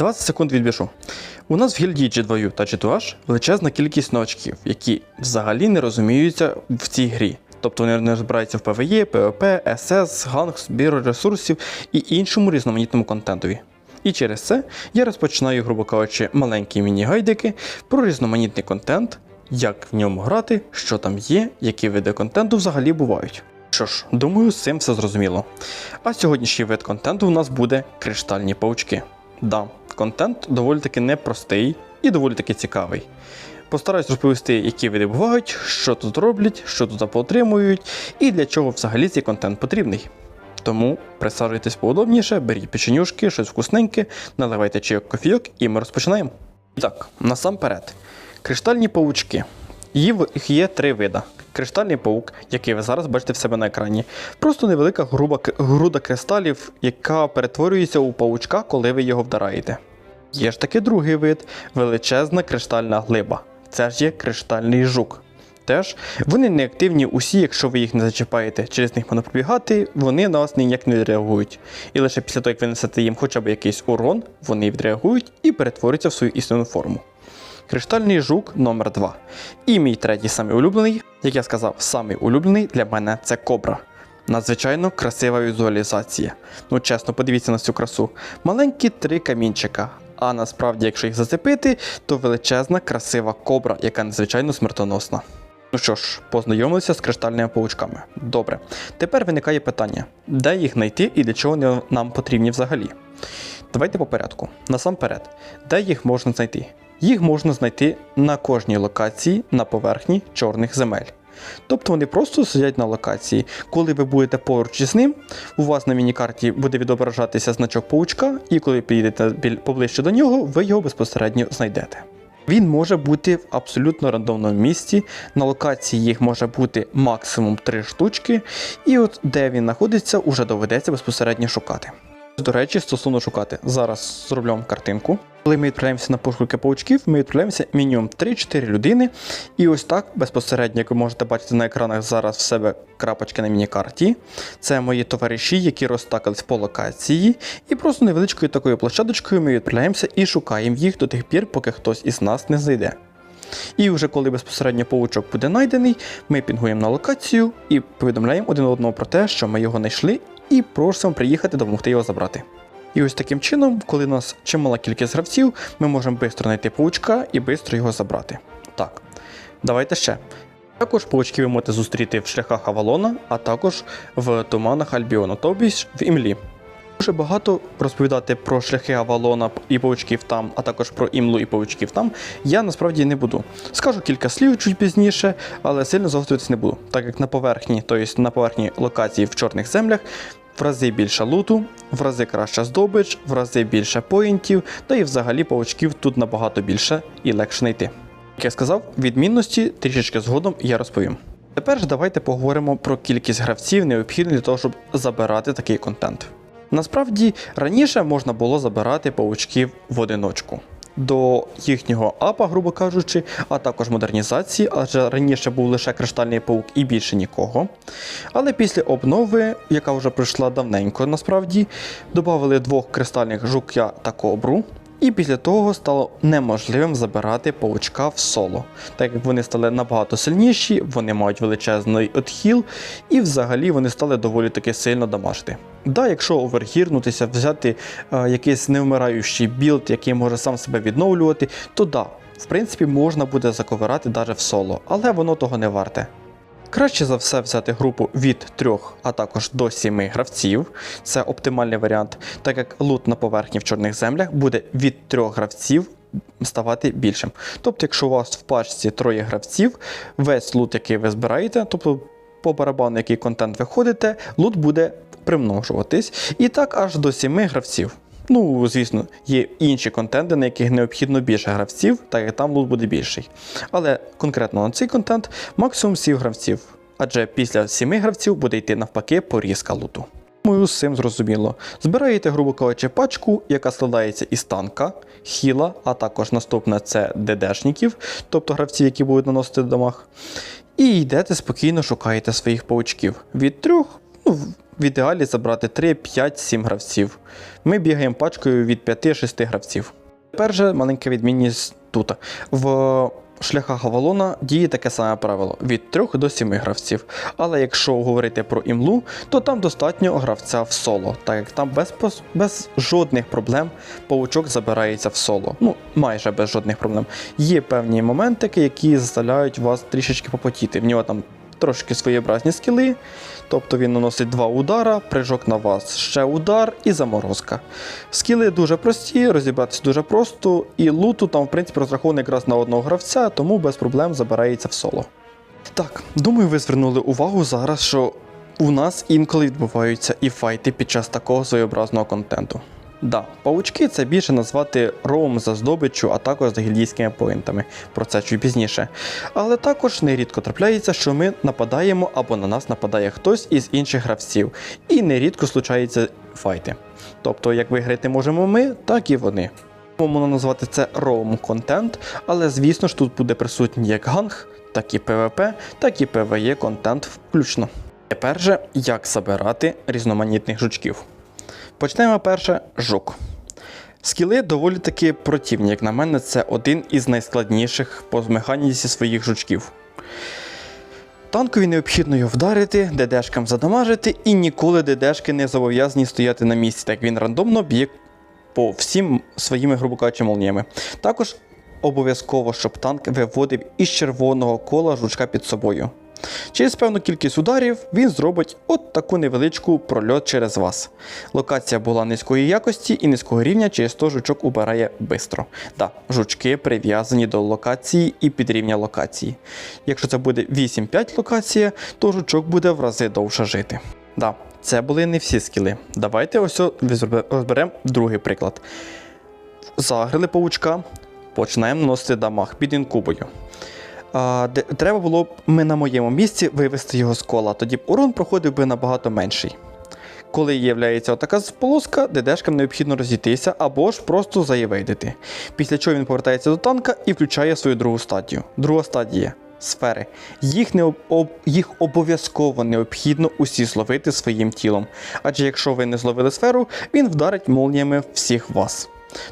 різноманітне. Так, 20 секунд відбіжу. У нас в гільдії G2U та G2H величезна кількість новачків, які взагалі не розуміються в цій грі. Тобто вони не розбираються в PvE, PvP, SS, ганг, збір ресурсів і іншому різноманітному контентові. І через це я розпочинаю, грубо кажучи, маленькі міні-гайдики про різноманітний контент, як в ньому грати, що там є, які види контенту взагалі бувають. Що ж, думаю, з цим все зрозуміло. А сьогоднішній вид контенту у нас буде криштальні паучки. Да, контент доволі таки непростий і доволі таки цікавий. Постараюсь розповісти, які види бувають, що тут роблять, що тут поотримують і для чого взагалі цей контент потрібний. Тому присаджуйтесь поудобніше, беріть печенюшки, щось вкусненьке, наливайте чайок кофійок і ми розпочинаємо. Так, насамперед, криштальні паучки. Їх є три вида. Криштальний паук, який ви зараз бачите в себе на екрані. Просто невелика груба груда кристалів, яка перетворюється у паучка, коли ви його вдараєте. Є ж таки другий вид величезна криштальна глиба. Це ж є криштальний жук. Теж вони не активні усі, якщо ви їх не зачіпаєте, через них можна пробігати, вони на вас ніяк не реагують. І лише після того, як ви несете їм хоча б якийсь урон, вони відреагують і перетворюються в свою істинну форму. Криштальний жук номер 2 І мій третій самий улюблений, як я сказав, самий улюблений для мене це кобра. Надзвичайно красива візуалізація. Ну чесно, подивіться на цю красу. Маленькі три камінчика. А насправді, якщо їх зацепити, то величезна красива кобра, яка надзвичайно смертоносна. Ну що ж, познайомилися з криштальними паучками. Добре. Тепер виникає питання: де їх знайти і для чого нам потрібні взагалі? Давайте по порядку. Насамперед, де їх можна знайти? Їх можна знайти на кожній локації на поверхні чорних земель. Тобто вони просто сидять на локації. Коли ви будете поруч із ним, у вас на міні-карті буде відображатися значок паучка, і коли підійдете поближче до нього, ви його безпосередньо знайдете. Він може бути в абсолютно рандомному місці. На локації їх може бути максимум 3 штучки, і от де він знаходиться, уже доведеться безпосередньо шукати. До речі, стосовно шукати, зараз зроблю картинку. Коли ми відправляємося на пошуки паучків, ми відправляємося мінімум 3-4 людини. І ось так безпосередньо, як ви можете бачити на екранах зараз в себе крапочки на міні-карті. Це мої товариші, які розтакались по локації. І просто невеличкою такою площадочкою ми відправляємося і шукаємо їх до тих пір, поки хтось із нас не зайде. І вже коли безпосередньо паучок буде знайдений, ми пінгуємо на локацію і повідомляємо один одного про те, що ми його знайшли, і просимо приїхати допомогти його забрати. І ось таким чином, коли у нас чимала кількість гравців, ми можемо швидко знайти паучка і швидко його забрати. Так, давайте ще. Також паучки ви можете зустріти в шляхах Авалона, а також в туманах Альбіону, тобто в імлі. Дуже багато розповідати про шляхи Авалона і паучків там, а також про імлу і паучків там, я насправді не буду. Скажу кілька слів чуть пізніше, але сильно загострюватись не буду, так як на поверхні, тобто на поверхні локації в чорних землях, в рази більше луту, в рази краща здобич, в рази більше поінтів, та і взагалі паучків тут набагато більше і легше знайти. Як я сказав, відмінності трішечки згодом я розповім. Тепер ж давайте поговоримо про кількість гравців, необхідних для того, щоб забирати такий контент. Насправді раніше можна було забирати паучків в одиночку. До їхнього апа, грубо кажучи, а також модернізації, адже раніше був лише криштальний паук і більше нікого. Але після обнови, яка вже пройшла давненько, насправді, додали двох кристальних жукя та кобру. І після того стало неможливим забирати паучка в соло, так як вони стали набагато сильніші, вони мають величезний отхіл, і взагалі вони стали доволі таки сильно дамажити. Да, якщо овергірнутися, взяти е, якийсь невмираючий білд, який може сам себе відновлювати, то да, в принципі, можна буде заковирати навіть в соло, але воно того не варте. Краще за все взяти групу від 3, а також до 7 гравців. Це оптимальний варіант, так як лут на поверхні в чорних землях буде від 3 гравців ставати більшим. Тобто, якщо у вас в пачці троє гравців, весь лут, який ви збираєте, тобто по барабану, який контент ви ходите, лут буде примножуватись. І так аж до 7 гравців. Ну, звісно, є інші контенти, на яких необхідно більше гравців, так як там лут буде більший. Але конкретно на цей контент максимум 7 гравців. Адже після 7 гравців буде йти навпаки порізка луту. Думаю, з цим зрозуміло. Збираєте, грубо кажучи, пачку, яка складається із танка, хіла, а також наступне це ДДшників, тобто гравці, які будуть наносити дамаг. І йдете спокійно шукаєте своїх паучків. Від трьох, ну, в ідеалі забрати 3, 5, 7 гравців. Ми бігаємо пачкою від 5-6 гравців. Тепер же маленька відмінність тут. В шляхах Авалона діє таке саме правило від 3 до 7 гравців. Але якщо говорити про імлу, то там достатньо гравця в соло, так як там без, без жодних проблем паучок забирається в соло. Ну, майже без жодних проблем. Є певні моментики, які заставляють вас трішечки попотіти. В нього там трошки своєобразні скіли, тобто він наносить два удара, прыжок на вас, ще удар і заморозка. Скіли дуже прості, розібратися дуже просто, і луту там, в принципі, розрахований якраз на одного гравця, тому без проблем забирається в соло. Так, думаю, ви звернули увагу зараз, що у нас інколи відбуваються і файти під час такого своєобразного контенту. Да, паучки це більше назвати роум за здобиччю, а також за гільдійськими поінтами. Про це чуть пізніше. Але також нерідко трапляється, що ми нападаємо або на нас нападає хтось із інших гравців. І нерідко случаються файти. Тобто, як виграти можемо ми, так і вони. Можна назвати це роум контент, але звісно ж тут буде присутній як ганг, так і PvP, так і PvE контент включно. Тепер же, як забирати різноманітних жучків. Почнемо перше жук. Скіли доволі таки противні, як на мене, це один із найскладніших по механіці своїх жучків. Танкові необхідно його вдарити, ДДшкам задамажити, і ніколи ДДшки не зобов'язані стояти на місці, так він рандомно б'є по всім своїми, грубо кажучи, молніями. Також обов'язково, щоб танк виводив із червоного кола жучка під собою. Через певну кількість ударів він зробить от таку невеличку прольот через вас. Локація була низької якості і низького рівня, через то жучок убирає бистро. Да, жучки прив'язані до локації і під рівня локації. Якщо це буде 8-5 локація, то жучок буде в рази довше жити. Да, це були не всі скіли. Давайте ось розберемо другий приклад. Загрили паучка, починаємо наносити дамаг під інкубою. А, де, треба було б ми на моєму місці вивести його з кола, тоді б урон проходив би набагато менший. Коли з'являється отака полоска, ДДшкам необхідно розійтися або ж просто заєвейдити. Після чого він повертається до танка і включає свою другу стадію. Друга стадія сфери. Їх, не об, об- їх обов'язково необхідно усі зловити своїм тілом. Адже якщо ви не зловили сферу, він вдарить молніями всіх вас.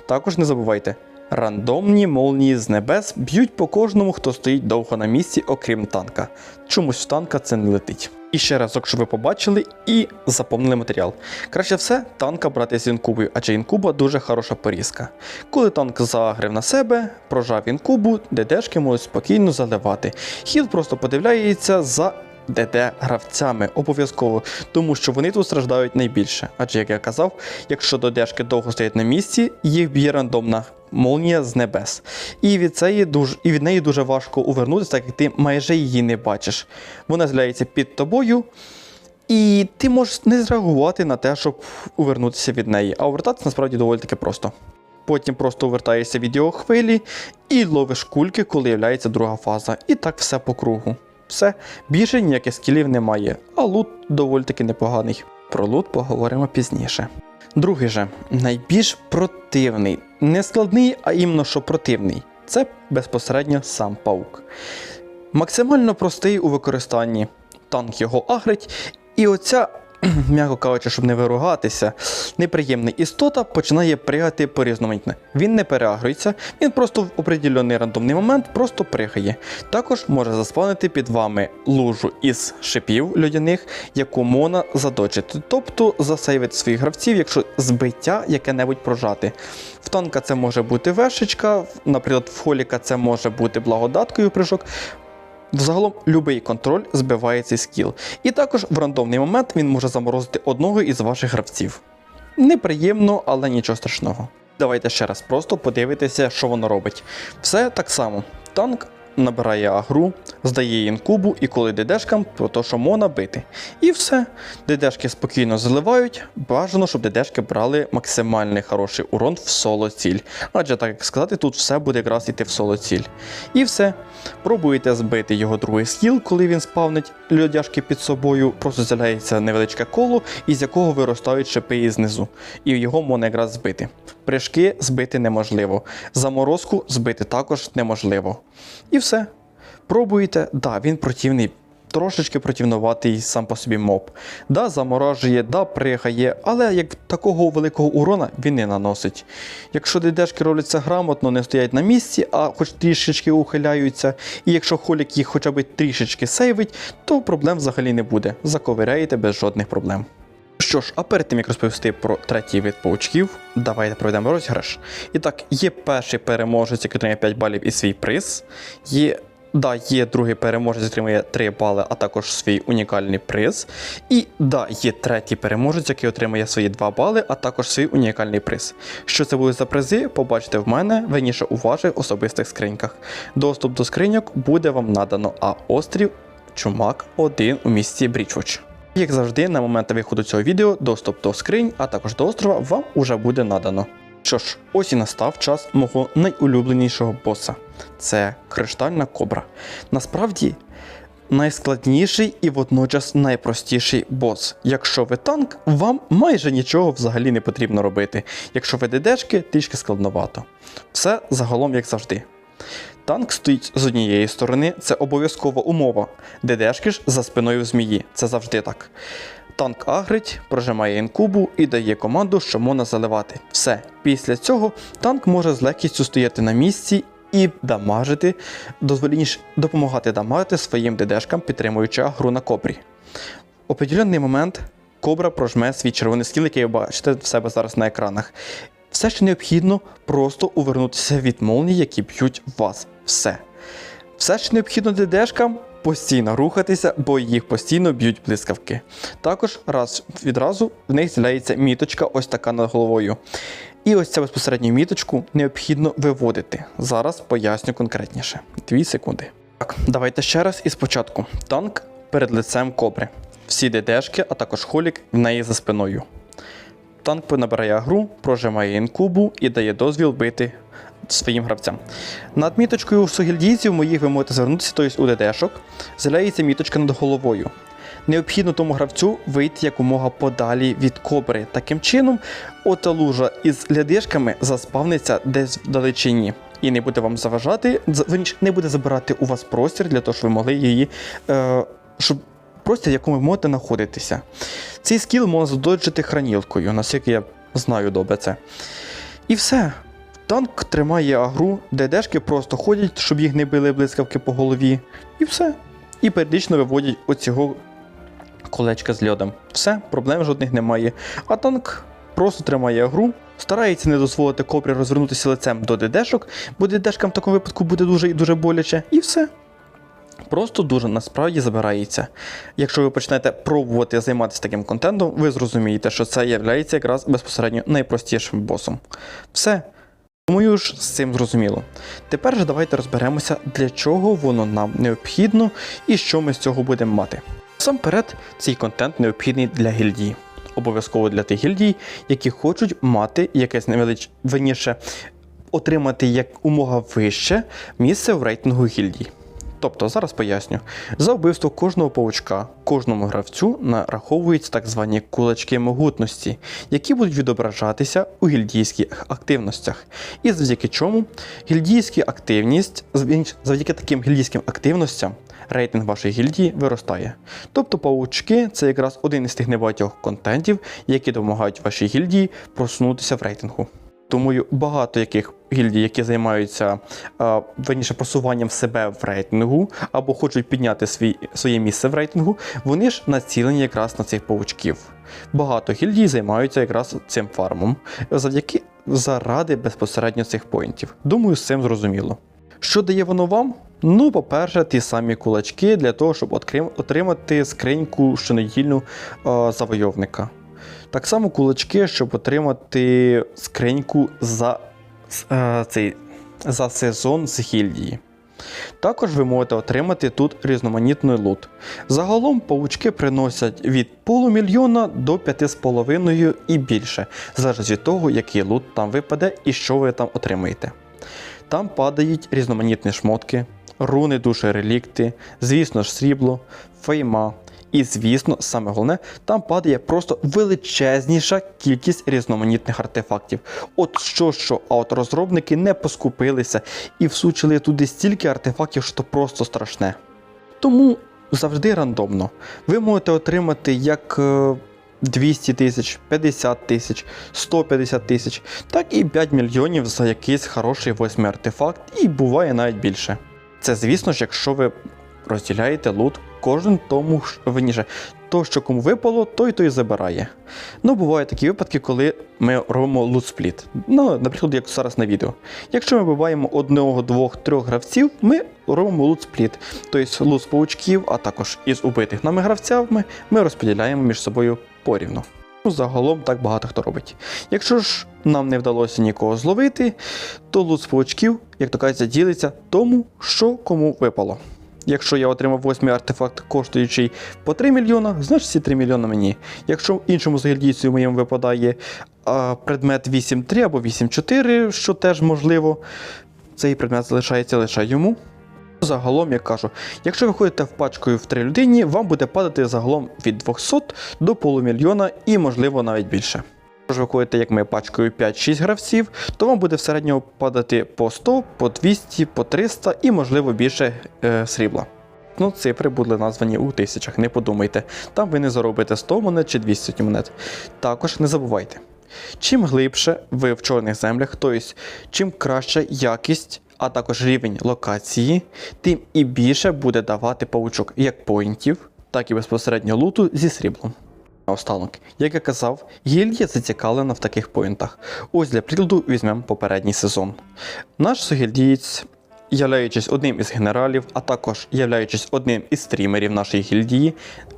Також не забувайте, рандомні молнії з небес б'ють по кожному, хто стоїть довго на місці, окрім танка. Чомусь в танка це не летить. І ще разок, щоб ви побачили і запомнили матеріал. Краще все танка брати з інкубою, адже інкуба дуже хороша порізка. Коли танк загрив на себе, прожав інкубу, ДДшки можуть спокійно заливати. Хіл просто подивляється за ДД гравцями обов'язково, тому що вони тут страждають найбільше. Адже, як я казав, якщо ДДшки довго стоять на місці, їх б'є рандомна молнія з небес. І від, цієї дуже, і від неї дуже важко увернутися, так як ти майже її не бачиш. Вона з'являється під тобою. І ти можеш не зреагувати на те, щоб увернутися від неї, а увертатися насправді доволі таки просто. Потім просто увертаєшся від його хвилі і ловиш кульки, коли з'являється друга фаза. І так все по кругу. Все, більше ніяких скілів немає, а лут доволі таки непоганий. Про лут поговоримо пізніше. Другий же, найбільш противний, не складний, а іменно що противний. Це безпосередньо сам паук. Максимально простий у використанні. Танк його агрить, і оця, м'яко кажучи, щоб не виругатися, неприємна істота починає пригати по-різноманітне. Він не переагрується, він просто в определений рандомний момент просто пригає. Також може заспавнити під вами лужу із шипів льодяних, яку можна задочити, тобто засейвити своїх гравців, якщо збиття яке-небудь прожати. В танка це може бути вешечка, наприклад, в холіка це може бути благодаткою прыжок. Взагалом, будь-який контроль збиває цей скіл. І також в рандомний момент він може заморозити одного із ваших гравців. Неприємно, але нічого страшного. Давайте ще раз просто подивитися, що воно робить. Все так само. Танк набирає агру, здає інкубу і коли ДДшкам про те, що можна бити. І все. ДДшки спокійно заливають. Бажано, щоб ДДшки брали максимальний хороший урон в соло ціль. Адже так як сказати, тут все буде якраз йти в соло ціль. І все. Пробуєте збити його другий скіл, коли він спавнить льодяшки під собою, просто з'являється невеличке коло, із якого виростають шипи і знизу. І його можна якраз збити. Прыжки збити неможливо. Заморозку збити також неможливо. І все. Пробуєте, да, він противний. трошечки противнуватий сам по собі моб. Да, заморожує, да, пригає, але як такого великого урона він не наносить. Якщо ДДшки робляться грамотно, не стоять на місці, а хоч трішечки ухиляються, і якщо холік їх хоча б трішечки сейвить, то проблем взагалі не буде. Заковиряєте без жодних проблем. Що ж, а перед тим як розповісти про третій вид паучків, давайте проведемо розіграш. І так, є перший переможець, який отримає 5 балів і свій приз. Є, да, є другий переможець, який отримує 3 бали, а також свій унікальний приз. І да, є третій переможець, який отримує свої 2 бали, а також свій унікальний приз. Що це були за призи, побачите в мене, верніше у ваших особистих скриньках. Доступ до скриньок буде вам надано, а острів Чумак 1 у місті Брічвоч. Як завжди, на момент виходу цього відео доступ до скринь, а також до острова вам уже буде надано. Що ж, ось і настав час мого найулюбленішого боса. Це криштальна кобра. Насправді найскладніший і водночас найпростіший бос. Якщо ви танк, вам майже нічого взагалі не потрібно робити. Якщо ви ДДшки, трішки складновато. Все загалом як завжди. Танк стоїть з однієї сторони, це обов'язкова умова. ДДшки ж за спиною змії, це завжди так. Танк агрить, прожимає інкубу і дає команду, що можна заливати. Все. Після цього танк може з легкістю стояти на місці і дамажити, дозволініше допомагати дамажити своїм ДДшкам, підтримуючи агру на кобрі. В определенний момент кобра прожме свій червоний скіл, який ви бачите в себе зараз на екранах. Все, що необхідно, просто увернутися від молній, які б'ють вас. Все. Все, що необхідно ДДшкам, постійно рухатися, бо їх постійно б'ють блискавки. Також раз відразу в них з'являється міточка, ось така над головою. І ось цю безпосередню міточку необхідно виводити. Зараз поясню конкретніше. Дві секунди. Так, давайте ще раз і спочатку. Танк перед лицем кобри. Всі ДДшки, а також холік в неї за спиною. Танк набирає гру, прожимає інкубу і дає дозвіл бити своїм гравцям. Над міточкою у сугільдійців моїх ви можете звернутися, тобто у ДДшок, з'являється міточка над головою. Необхідно тому гравцю вийти якомога подалі від кобри. Таким чином, ота лужа із лядишками заспавниться десь в далечині. І не буде вам заважати, не буде забирати у вас простір для того, щоб ви могли її. Е, щоб простір, в якому ви можете знаходитися. Цей скіл можна задоджити хранілкою, наскільки я знаю добре це. І все. Танк тримає агру, ДДшки просто ходять, щоб їх не били блискавки по голові. І все. І періодично виводять оцього колечка з льодом. Все, проблем жодних немає. А танк просто тримає агру, старається не дозволити кобрі розвернутися лицем до ДДшок, бо ДДшкам в такому випадку буде дуже і дуже боляче. І все. Просто дуже насправді забирається. Якщо ви почнете пробувати займатися таким контентом, ви зрозумієте, що це є якраз безпосередньо найпростішим босом. Все. Думаю ж, з цим зрозуміло. Тепер же давайте розберемося, для чого воно нам необхідно і що ми з цього будемо мати. Насамперед, цей контент необхідний для гільдії. Обов'язково для тих гільдій, які хочуть мати якесь невеличке, верніше, отримати як умога вище місце в рейтингу гільдій. Тобто, зараз поясню, за вбивство кожного паучка, кожному гравцю нараховуються так звані кулачки могутності, які будуть відображатися у гільдійських активностях. І завдяки чому гільдійська активність, завдяки таким гільдійським активностям, рейтинг вашої гільдії виростає. Тобто паучки це якраз один із тих небагатьох контентів, які допомагають вашій гільдії просунутися в рейтингу. Тому багато яких гільдій, які займаються е, верніше просуванням себе в рейтингу або хочуть підняти свій, своє місце в рейтингу, вони ж націлені якраз на цих паучків. Багато гільдій займаються якраз цим фармом, завдяки заради безпосередньо цих поінтів. Думаю, з цим зрозуміло. Що дає воно вам? Ну, по-перше, ті самі кулачки для того, щоб отримати скриньку щонедільну е, завойовника. Так само кулачки, щоб отримати скриньку за, цей, за сезон з гільдії. Також ви можете отримати тут різноманітний лут. Загалом паучки приносять від полумільйона до 5,5 і більше, залежить від того, який лут там випаде і що ви там отримаєте. Там падають різноманітні шмотки, руни, душі, релікти, звісно ж, срібло, фейма. І, звісно, саме головне, там падає просто величезніша кількість різноманітних артефактів. От що, що, а от розробники не поскупилися і всучили туди стільки артефактів, що просто страшне. Тому завжди рандомно. Ви можете отримати як е, 200 тисяч, 50 тисяч, 150 тисяч, так і 5 мільйонів за якийсь хороший восьмий артефакт, і буває навіть більше. Це, звісно ж, якщо ви розділяєте лут кожен тому, ж- вірніше, то, що кому випало, той той забирає. Ну, бувають такі випадки, коли ми робимо лут-спліт. Ну, наприклад, як зараз на відео. Якщо ми вибиваємо одного, двох, трьох гравців, ми робимо лут-спліт. Тобто лут з паучків, а також із убитих нами гравцями ми розподіляємо між собою порівну. Ну, загалом так багато хто робить. Якщо ж нам не вдалося нікого зловити, то лут з паучків, як то кажеться, ділиться тому, що кому випало. Якщо я отримав восьмий артефакт, коштуючий по 3 мільйона, значить ці 3 мільйона мені. Якщо іншому загільдійцю моєму випадає а, предмет 8.3 або 8.4, що теж можливо, цей предмет залишається лише йому. Загалом, я кажу, якщо ви ходите в пачкою в 3 людині, вам буде падати загалом від 200 до полумільйона і, можливо, навіть більше. Якщо ви ходите, як ми, пачкою 5-6 гравців, то вам буде в середньому падати по 100, по 200, по 300 і, можливо, більше е, срібла. Ну, цифри були названі у тисячах, не подумайте. Там ви не заробите 100 монет чи 200 монет. Також не забувайте. Чим глибше ви в чорних землях, тобто чим краща якість, а також рівень локації, тим і більше буде давати паучок як поінтів, так і безпосередньо луту зі сріблом. Наостанок, як я казав, гільдія зацікавлена в таких поінтах. Ось для прикладу візьмемо попередній сезон. Наш сугільдієць, являючись одним із генералів, а також являючись одним із стрімерів нашої гільдії,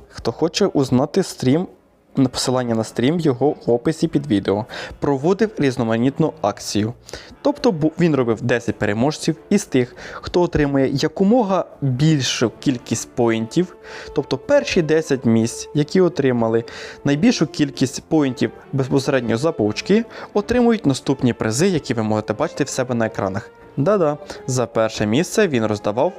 хто хоче узнати стрім, на посилання на стрім його в описі під відео, проводив різноманітну акцію. Тобто він робив 10 переможців із тих, хто отримує якомога більшу кількість поінтів, тобто перші 10 місць, які отримали найбільшу кількість поінтів безпосередньо за паучки, отримують наступні призи, які ви можете бачити в себе на екранах. Да-да, за перше місце він роздавав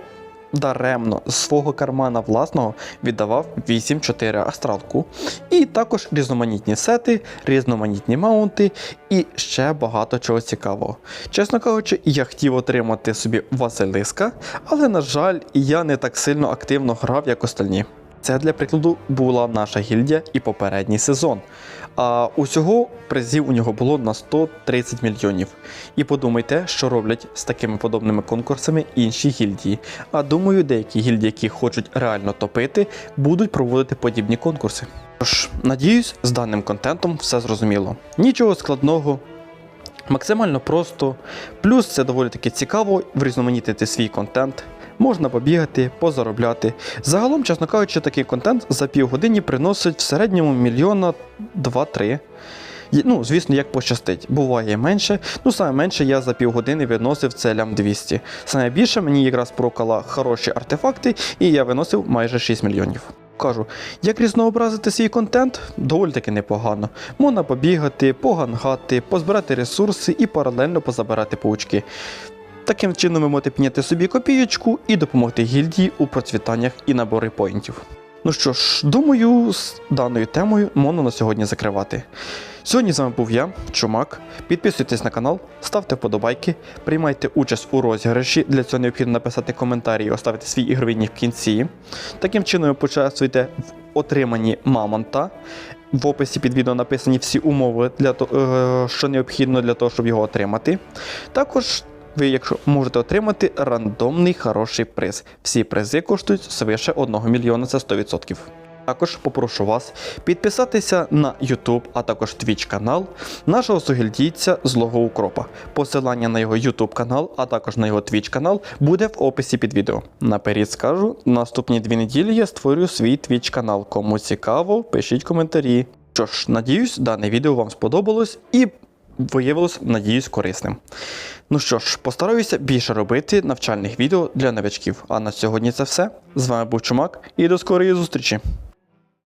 даремно з свого кармана власного віддавав 8-4 астралку. І також різноманітні сети, різноманітні маунти і ще багато чого цікавого. Чесно кажучи, я хотів отримати собі Василиска, але, на жаль, я не так сильно активно грав, як остальні. Це для прикладу була наша гільдія і попередній сезон. А усього призів у нього було на 130 мільйонів. І подумайте, що роблять з такими подобними конкурсами інші гільдії. А думаю, деякі гільдії, які хочуть реально топити, будуть проводити подібні конкурси. Тож, надіюсь, з даним контентом все зрозуміло. Нічого складного. Максимально просто, плюс це доволі таки цікаво врізноманітнити свій контент. Можна побігати, позаробляти. Загалом, чесно кажучи, такий контент за півгодини приносить в середньому мільйона 2-3. Ну, звісно, як пощастить. Буває менше. Ну, саме менше я за півгодини виносив це лям 200. Саме більше мені якраз прокала хороші артефакти, і я виносив майже 6 мільйонів. Кажу, як різнообразити свій контент, доволі таки непогано. Можна побігати, погангати, позбирати ресурси і паралельно позабирати паучки. Таким чином ви можете підняти собі копієчку і допомогти гільдії у процвітаннях і набори поінтів. Ну що ж, думаю, з даною темою можна на сьогодні закривати. Сьогодні з вами був я, Чумак. Підписуйтесь на канал, ставте вподобайки, приймайте участь у розіграші. Для цього необхідно написати коментарі і оставити свій ігровий нік в кінці. Таким чином ви почаствуєте в отриманні мамонта. В описі під відео написані всі умови, для того, е, що необхідно для того, щоб його отримати. Також ви, якщо можете отримати рандомний хороший приз. Всі призи коштують свише 1 мільйона, це 100%. Також попрошу вас підписатися на YouTube, а також Twitch канал нашого сугільдійця Злого Укропа. Посилання на його YouTube канал, а також на його Twitch канал буде в описі під відео. Наперед скажу, наступні дві неділі я створю свій Twitch канал. Кому цікаво, пишіть коментарі. Що ж, надіюсь, дане відео вам сподобалось і виявилось, надіюсь, корисним. Ну що ж, постараюся більше робити навчальних відео для новачків. А на сьогодні це все. З вами був Чумак і до скорої зустрічі!